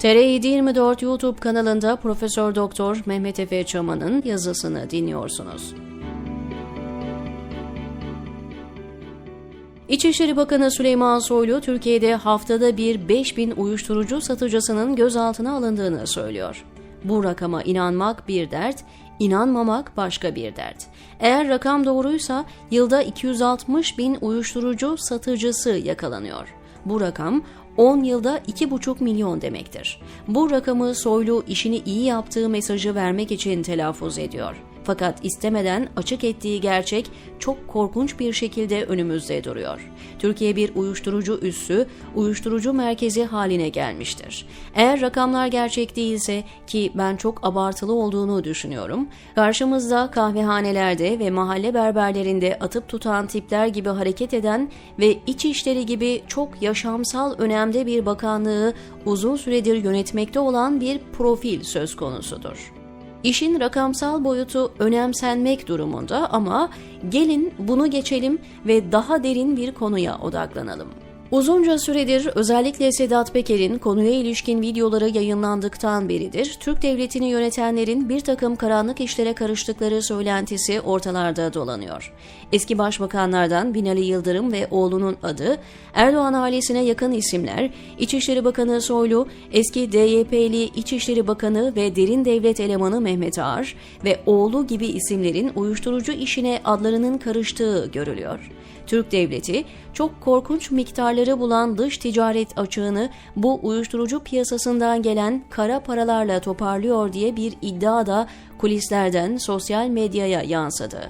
TR724 YouTube kanalında Profesör Doktor Mehmet Efe Çaman'ın yazısını dinliyorsunuz. İçişleri Bakanı Süleyman Soylu, Türkiye'de haftada bir 5000 uyuşturucu satıcısının gözaltına alındığını söylüyor. Bu rakama inanmak bir dert, inanmamak başka bir dert. Eğer rakam doğruysa yılda 260 bin uyuşturucu satıcısı yakalanıyor. Bu rakam 10 yılda 2,5 milyon demektir. Bu rakamı Soylu işini iyi yaptığı mesajı vermek için telaffuz ediyor. Fakat istemeden açık ettiği gerçek çok korkunç bir şekilde önümüzde duruyor. Türkiye bir uyuşturucu üssü, uyuşturucu merkezi haline gelmiştir. Eğer rakamlar gerçek değilse ki ben çok abartılı olduğunu düşünüyorum, karşımızda kahvehanelerde ve mahalle berberlerinde atıp tutan tipler gibi hareket eden ve iç işleri gibi çok yaşamsal önemde bir bakanlığı uzun süredir yönetmekte olan bir profil söz konusudur. İşin rakamsal boyutu önemsenmek durumunda ama gelin bunu geçelim ve daha derin bir konuya odaklanalım. Uzunca süredir özellikle Sedat Peker'in konuya ilişkin videoları yayınlandıktan beridir Türk devletini yönetenlerin bir takım karanlık işlere karıştıkları söylentisi ortalarda dolanıyor. Eski başbakanlardan Binali Yıldırım ve oğlunun adı, Erdoğan ailesine yakın isimler, İçişleri Bakanı Soylu, eski DYP'li İçişleri Bakanı ve derin devlet elemanı Mehmet Ağar ve oğlu gibi isimlerin uyuşturucu işine adlarının karıştığı görülüyor. Türk devleti çok korkunç miktarları bulan dış ticaret açığını bu uyuşturucu piyasasından gelen kara paralarla toparlıyor diye bir iddia da kulislerden sosyal medyaya yansıdı.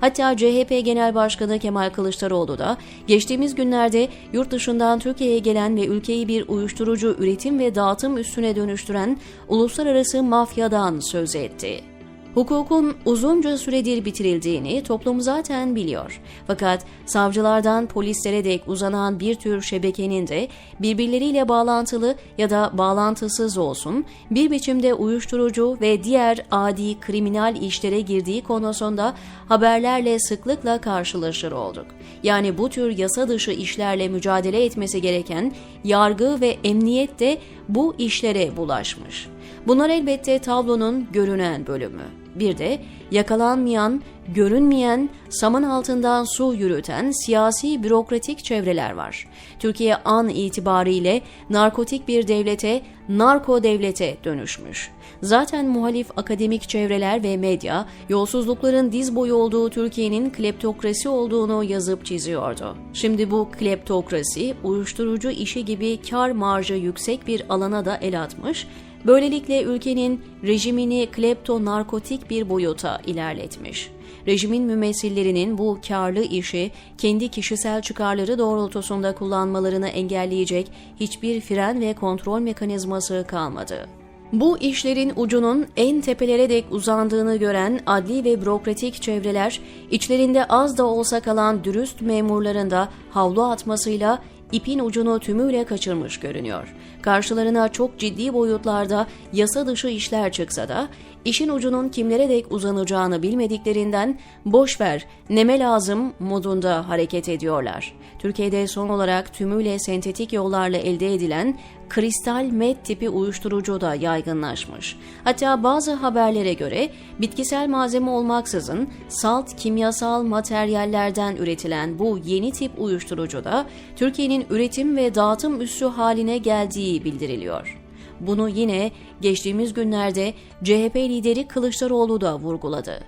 Hatta CHP Genel Başkanı Kemal Kılıçdaroğlu da geçtiğimiz günlerde yurt dışından Türkiye'ye gelen ve ülkeyi bir uyuşturucu üretim ve dağıtım üssüne dönüştüren uluslararası mafyadan söz etti. Hukukun uzunca süredir bitirildiğini toplum zaten biliyor. Fakat savcılardan polislere dek uzanan bir tür şebekenin de birbirleriyle bağlantılı ya da bağlantısız olsun bir biçimde uyuşturucu ve diğer adi kriminal işlere girdiği konusunda haberlerle sıklıkla karşılaşır olduk. Yani bu tür yasa dışı işlerle mücadele etmesi gereken yargı ve emniyet de bu işlere bulaşmış. Bunlar elbette tablonun görünen bölümü. Bir de yakalanmayan, görünmeyen, saman altından su yürüten siyasi bürokratik çevreler var. Türkiye an itibariyle narkotik bir devlete, narko devlete dönüşmüş. Zaten muhalif akademik çevreler ve medya yolsuzlukların diz boyu olduğu Türkiye'nin kleptokrasi olduğunu yazıp çiziyordu. Şimdi bu kleptokrasi uyuşturucu işi gibi kar marjı yüksek bir alana da el atmış Böylelikle ülkenin rejimini klepto narkotik bir boyuta ilerletmiş. Rejimin mümessillerinin bu karlı işi kendi kişisel çıkarları doğrultusunda kullanmalarını engelleyecek hiçbir fren ve kontrol mekanizması kalmadı. Bu işlerin ucunun en tepelere dek uzandığını gören adli ve bürokratik çevreler, içlerinde az da olsa kalan dürüst memurların da havlu atmasıyla ipin ucunu tümüyle kaçırmış görünüyor. Karşılarına çok ciddi boyutlarda yasa dışı işler çıksa da işin ucunun kimlere dek uzanacağını bilmediklerinden boş ver neme lazım modunda hareket ediyorlar. Türkiye'de son olarak tümüyle sentetik yollarla elde edilen kristal met tipi uyuşturucu da yaygınlaşmış. Hatta bazı haberlere göre bitkisel malzeme olmaksızın salt kimyasal materyallerden üretilen bu yeni tip uyuşturucu da Türkiye'nin üretim ve dağıtım üssü haline geldiği bildiriliyor. Bunu yine geçtiğimiz günlerde CHP lideri Kılıçdaroğlu da vurguladı.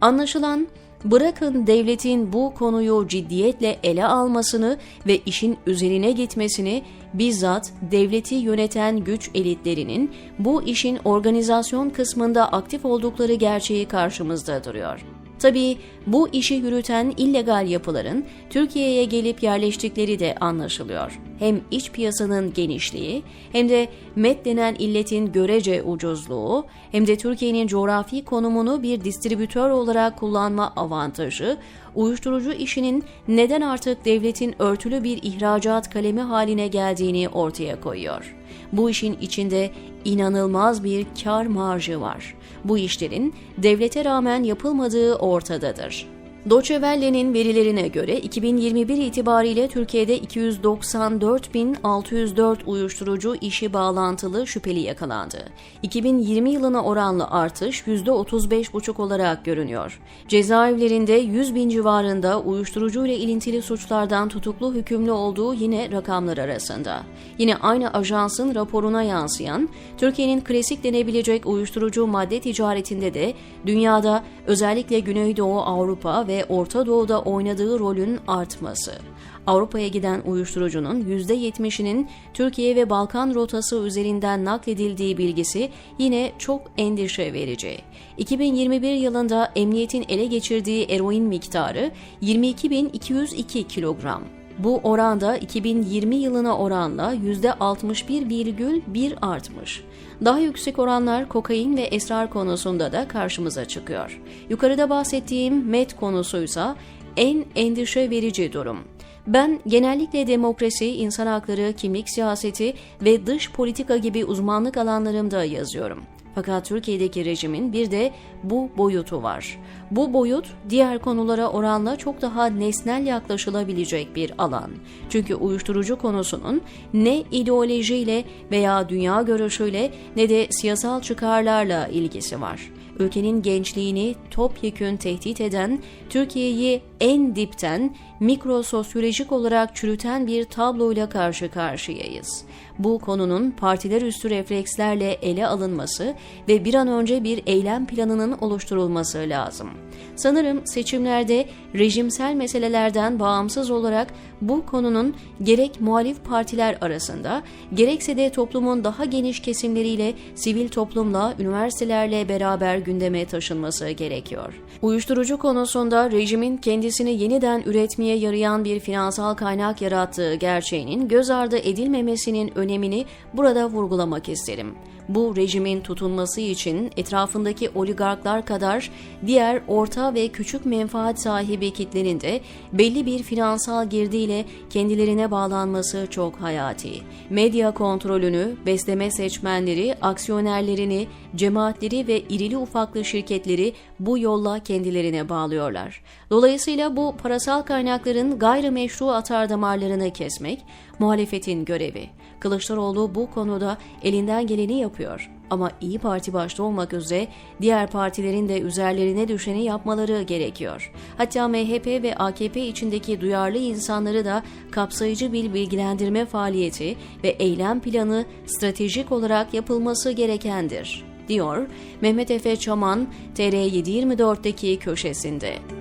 Anlaşılan bırakın devletin bu konuyu ciddiyetle ele almasını ve işin üzerine gitmesini bizzat devleti yöneten güç elitlerinin bu işin organizasyon kısmında aktif oldukları gerçeği karşımızda duruyor. Tabii bu işi yürüten illegal yapıların Türkiye'ye gelip yerleştikleri de anlaşılıyor. Hem iç piyasanın genişliği hem de MET denen illetin görece ucuzluğu hem de Türkiye'nin coğrafi konumunu bir distribütör olarak kullanma avantajı uyuşturucu işinin neden artık devletin örtülü bir ihracat kalemi haline geldiğini ortaya koyuyor. Bu işin içinde inanılmaz bir kar marjı var. Bu işlerin devlete rağmen yapılmadığı ortadadır. Deutsche verilerine göre 2021 itibariyle Türkiye'de 294.604 uyuşturucu işi bağlantılı şüpheli yakalandı. 2020 yılına oranlı artış %35,5 olarak görünüyor. Cezaevlerinde 100 bin civarında uyuşturucu ile ilintili suçlardan tutuklu hükümlü olduğu yine rakamlar arasında. Yine aynı ajansın raporuna yansıyan Türkiye'nin klasik denebilecek uyuşturucu madde ticaretinde de dünyada özellikle Güneydoğu Avrupa ve Orta Doğu'da oynadığı rolün artması. Avrupa'ya giden uyuşturucunun %70'inin Türkiye ve Balkan rotası üzerinden nakledildiği bilgisi yine çok endişe verici. 2021 yılında emniyetin ele geçirdiği eroin miktarı 22.202 kilogram. Bu oranda 2020 yılına oranla %61,1 artmış. Daha yüksek oranlar kokain ve esrar konusunda da karşımıza çıkıyor. Yukarıda bahsettiğim met konusuysa en endişe verici durum. Ben genellikle demokrasi, insan hakları, kimlik siyaseti ve dış politika gibi uzmanlık alanlarımda yazıyorum. Fakat Türkiye'deki rejimin bir de bu boyutu var. Bu boyut diğer konulara oranla çok daha nesnel yaklaşılabilecek bir alan. Çünkü uyuşturucu konusunun ne ideolojiyle veya dünya görüşüyle ne de siyasal çıkarlarla ilgisi var. Ülkenin gençliğini topyekün tehdit eden, Türkiye'yi en dipten mikrososyolojik olarak çürüten bir tabloyla karşı karşıyayız. Bu konunun partiler üstü reflekslerle ele alınması ve bir an önce bir eylem planının oluşturulması lazım. Sanırım seçimlerde rejimsel meselelerden bağımsız olarak bu konunun gerek muhalif partiler arasında gerekse de toplumun daha geniş kesimleriyle sivil toplumla, üniversitelerle beraber gündeme taşınması gerekiyor. Uyuşturucu konusunda rejimin kendisini yeniden üretmeye yarayan bir finansal kaynak yarattığı gerçeğinin göz ardı edilmemesinin önemini burada vurgulamak isterim. Bu rejimin tutunması için etrafındaki oligarklar kadar diğer orta ve küçük menfaat sahibi kitlenin de belli bir finansal girdiyle kendilerine bağlanması çok hayati. Medya kontrolünü, besleme seçmenleri, aksiyonerlerini, cemaatleri ve irili ufaklı şirketleri bu yolla kendilerine bağlıyorlar. Dolayısıyla bu parasal kaynakların gayrimeşru atar damarlarını kesmek muhalefetin görevi. Kılıçdaroğlu bu konuda elinden geleni yapıyor. Ama İyi Parti başta olmak üzere diğer partilerin de üzerlerine düşeni yapmaları gerekiyor. Hatta MHP ve AKP içindeki duyarlı insanları da kapsayıcı bir bilgilendirme faaliyeti ve eylem planı stratejik olarak yapılması gerekendir, diyor Mehmet Efe Çaman TR724'deki köşesinde.